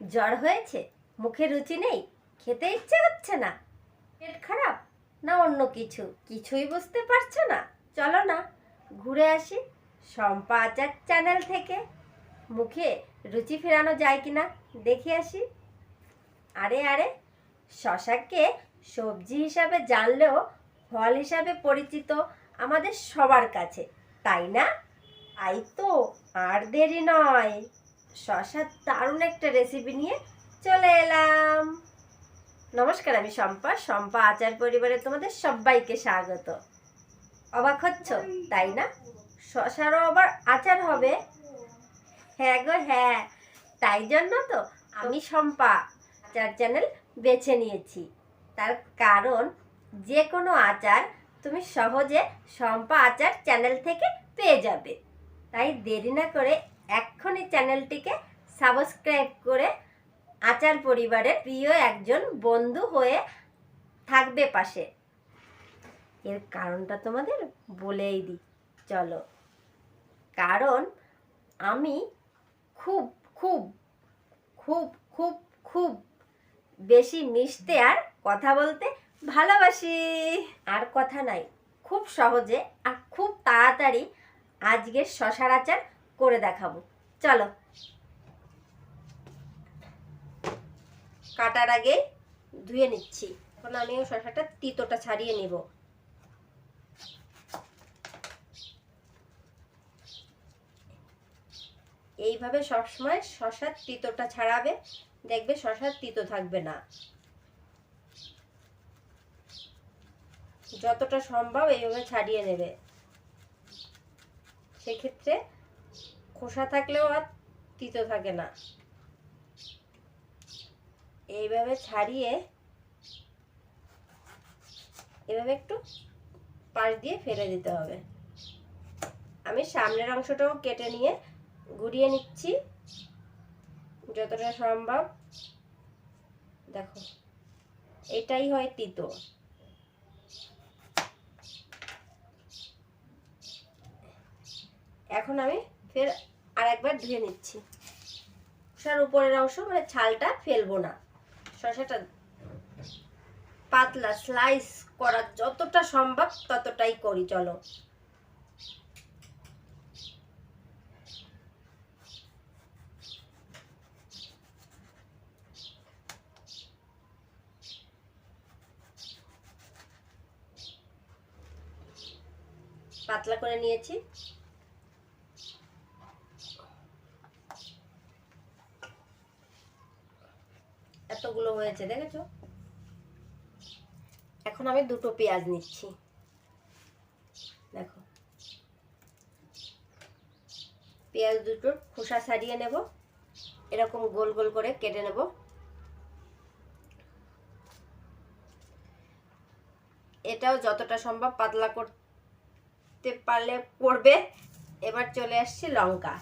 জ্বর হয়েছে, মুখে রুচি নেই, খেতে ইচ্ছে হচ্ছে না। পেট খারাপ না অন্য কিছু? কিছুই বুঝতে পারছ না? চলো না, ঘুরে আসি শম্পা আচার চ্যানেল থেকে। মুখে রুচি ফেরানো যায় কিনা দেখে আসি। আরে আরে, শশাকে সবজি হিসাবে জানলেও ফল হিসাবে পরিচিত আমাদের সবার কাছে, তাই না? তাই তো আর দেরি নয়। শশার দারুণ একটা রেসিপি নিয়ে চলে এলাম। নমস্কার, আমি শম্পা। শম্পা আচার পরিবারে তোমাদের সবাইকে স্বাগত। অবাক হচ্ছ, তাই না? শশারও আবার আচার হবে। হ্যাঁ গো হ্যাঁ তাই জন্য তো আমি শম্পা আচার চ্যানেল বেছে নিয়েছি। তার কারণ যে কোনো আচার তুমি সহজে শম্পা আচার চ্যানেল থেকে পেয়ে যাবে। তাই দেরি না করে এক্ষুনি চ্যানেলটিকে সাবস্ক্রাইব করে আচার পরিবারের প্রিয় একজন বন্ধু হয়ে থাকবে পাশে। এর কারণটা তোমাদের বলেই দিই। চলো। কারণ আমি খুব খুব খুব খুব খুব বেশি মিশতে আর কথা বলতে ভালোবাসি। আর কথা নাই। খুব সহজে আর খুব তাড়াতাড়ি আজকের শশার আচার করে দেখাবো। চলো। কাটার আগে ধুয়ে নিচ্ছি। এখন আমিও শশাটা তিতোটা ছাড়িয়ে নিব। এইভাবে সবসময় শশার তিতোটা ছাড়াবে। দেখবে শশার তিতো থাকবে না। যতটা সম্ভব এইভাবে ছাড়িয়ে নেবে। সেক্ষেত্রে খোসা থাকলেও আর তিতো থাকে না। এইভাবে ছাড়িয়ে, এভাবে একটু পাশ দিয়ে ফেলে দিতে হবে। আমি সামনের অংশটাও কেটে নিয়ে গুড়িয়ে নিচ্ছি। যতটা সম্ভব। দেখো, এটাই হয় তিতো। এখন আমি ফের আর একবার ধুয়ে নিচ্ছি। শসার উপরের অংশ মানে ছালটা ফেলব না। শসাটা পাতলা স্লাইস করা যতটা সম্ভব ততটাই করি, চলো। পাতলা করে নিয়েছি। এতগুলো হয়েছে, দেখেছ? এখন আমি দুটো পেঁয়াজ নিচ্ছি। দেখো। পেঁয়াজ দুটোর খোসা ছাড়িয়ে নেব। এরকম গোল গোল করে কেটে নেব। এটাও যতটা সম্ভব পাতলা করতে পারলে করবে এবার চলে আসছি লঙ্কা।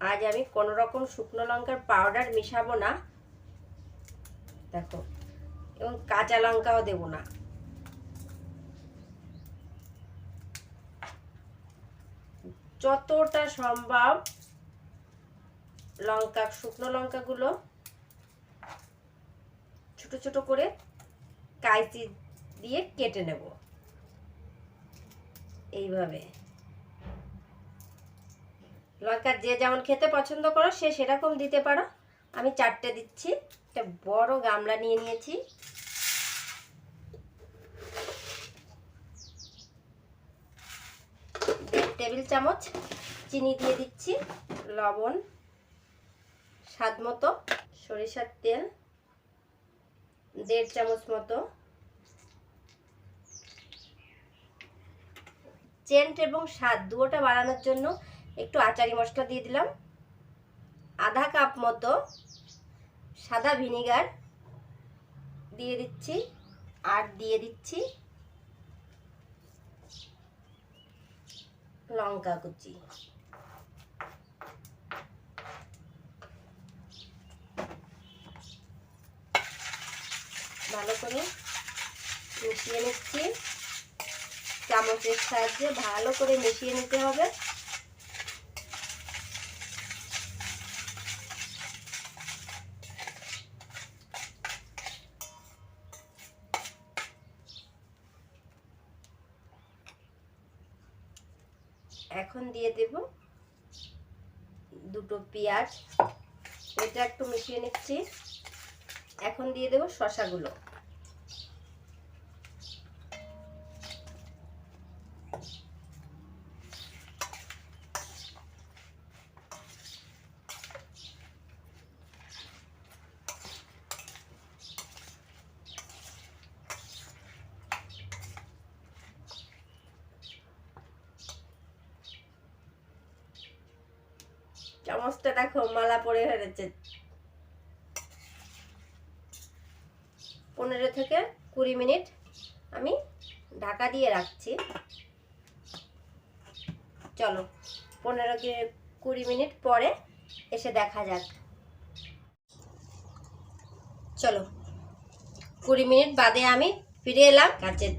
আজ আমি কোনো রকম শুকনো লঙ্কার পাউডার মিশাবো না। দেখো, এবং কাঁচা লঙ্কাও দেব না। যতটা সম্ভব লঙ্কা, শুকনো লঙ্কাগুলো ছোট ছোট করে কাইচি দিয়ে কেটে নেব। এইভাবে। লঙ্কা যে যেমন খেতে পছন্দ করো, সে সেরকম দিতে পারো। আমি চারটে দিচ্ছি। একটা বড় গামলা নিয়ে নিয়েছি। টেবিল চামচ চিনি দিয়ে দিচ্ছি, লবণ, স্বাদ মতো, সরিষার তেল, দেড় চামচ মতো। চেন্ট এবং স্বাদ দুটোটা বাড়ানোর জন্য একটু আচারি মশলা দিয়ে দিলাম। আধা কাপ মতো সাদা ভিনিগার দিয়ে দিচ্ছি আর দিয়ে দিচ্ছি লঙ্কা কুচি। ভালো করে মিশিয়ে নিচ্ছি। চামচের সাহায্যে ভালো করে মিশিয়ে নিতে হবে। এখন দিয়ে দেব দুটো পেঁয়াজ। এটা একটু মিশিয়ে নিচ্ছি। এখন দিয়ে দেব শশাগুলো। চামচটা দেখো, মালা পড়ে হয়েছে পনেরো থেকে কুড়ি মিনিট আমি ঢাকা দিয়ে রাখছি। চলো, পনেরো কুড়ি মিনিট পরে এসে দেখা যাক। চলো, কুড়ি মিনিট বাদে আমি ফিরে এলাম। কাচের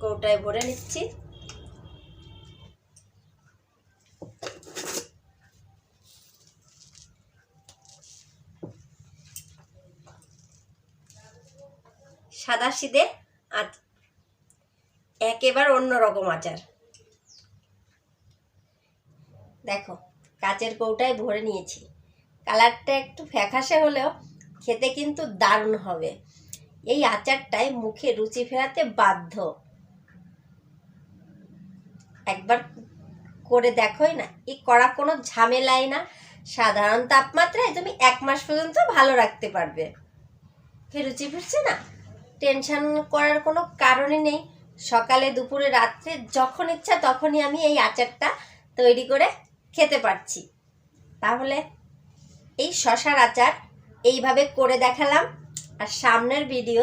কৌটায় ভরে নিচ্ছি। সাদা সিদে আচ। একেবারে অন্যরকম আচার। দেখো, কাচের কৌটায় ভরে নিয়েছি। কালারটা একটু ফ্যাকাশে হলেও খেতে কিন্তু দারুণ হবে। এই আচারটায় মুখে রুচি ফেরাতে বাধ্য। একবার করে দেখোই না, এই করা কোনো ঝামেলাই না। সাধারণ তাপমাত্রায় তুমি এক মাস পর্যন্ত ভালো রাখতে পারবে। ফের রুচি ফিরছে না? টেনশন করার কোনো কারণই নেই। সকালে, দুপুরে, রাত্রে যখন ইচ্ছা তখনই আমি এই আচারটা তৈরি করে খেতে পারছি। তাহলে এই শশার আচার এইভাবে করে দেখালাম আর সামনের ভিডিও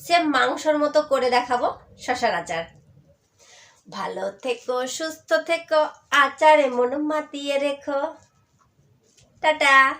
সে মাংসর মতো করে দেখাবো শশার আচার। ভালো থেকো, সুস্থ থেকো, আচারে মন মাতিয়ে রেখো। টাটা।